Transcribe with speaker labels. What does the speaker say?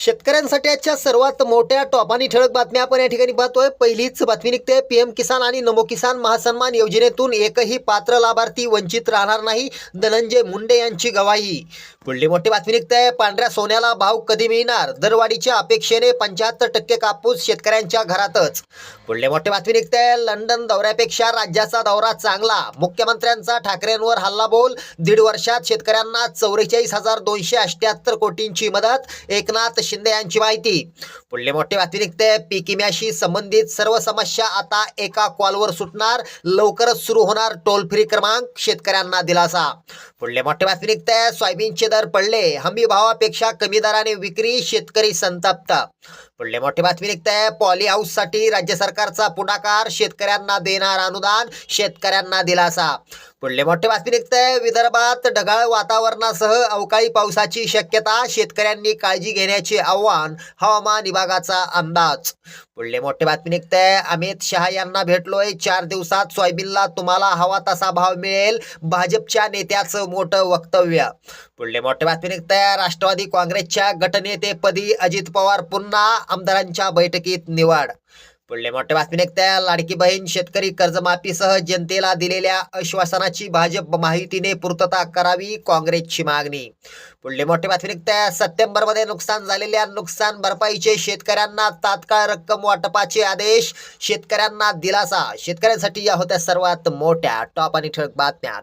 Speaker 1: शेतकऱ्यांसाठी आजच्या सर्वात मोठ्या टॉप आणि ठळक बातम्या आपण या ठिकाणी पाहतोय. पहिलीच बातमी निघते. पीएम किसान आणि नमो किसान महासन्मान योजनेतून एकही पात्र लाभार्थी वंचित राहणार नाही. धनंजय मुंडे यांची गवाही. पुढली मोठी बातमी निघते. पांढऱ्या सोन्याला भाव कधी मिळणार? दरवाढीच्या अपेक्षेने पंच्याहत्तर टक्के कापूस शेतकऱ्यांच्या घरातच. पुढली मोठी बातमी निघते. लंडन दौऱ्यापेक्षा राज्याचा दौरा चांगला. मुख्यमंत्र्यांचा ठाकरेंवर हल्ला बोल दीड वर्षात शेतकऱ्यांना चौवेचाळीस हजार दोनशे अठ्याहत्तर कोटींची मदत. एकनाथ शिंदे यांची माहिती. पुढली मोठी बातमी निघते पीक विम्याशी संबंधित सर्व समस्या आता एका कॉलवर सुटणार. लवकरच सुरू होणार टोल फ्री क्रमांक शेतकऱ्यांना दिलासा. पुढले मोठे बातमी निघते सोयाबीनचे दर पडले. हमी भावापेक्षा कमी दराने विक्री शेतकरी संतप्त. पुढले मोठी बातमी निघते पॉली हाऊससाठी राज्य सरकारचा पुढाकार शेतकऱ्यांना देणार अनुदान शेतकऱ्यांना दिलासा. पुढले मोठे बातमी निघते विदर्भात ढगाळ वातावरणासह अवकाळी पावसाची शक्यता. शेतकऱ्यांनी काळजी घेण्याचे आव्हान हवामान विभागाचा अंदाज. पुढले मोठे बातमी निघते अमित शहा यांना भेटलोय. चार दिवसात सोयाबीनला तुम्हाला हवा तसा भाव मिळेल. भाजपच्या नेत्याचं मोठं वक्तव्य. पुढले मोठे बातमी निघते राष्ट्रवादी काँग्रेसच्या गटनेतेपदी अजित पवार पुन्हा आमदारांच्या बैठकीत निवड. पुढले मोठे बातमी निघत्या लाडकी बहीण शेतकरी कर्जमाफीसह जनतेला दिलेल्या आश्वासनाची भाजप माहितीने पूर्तता करावी काँग्रेसची मागणी. पुढले मोठे बातमी निघत्या सप्टेंबरमध्ये नुकसान झालेल्या नुकसान भरपाईचे शेतकऱ्यांना तात्काळ रक्कम वाटपाचे आदेश शेतकऱ्यांना दिलासा. शेतकऱ्यांसाठी या होत्या सर्वात मोठ्या टॉप आणि ठळक बातम्या.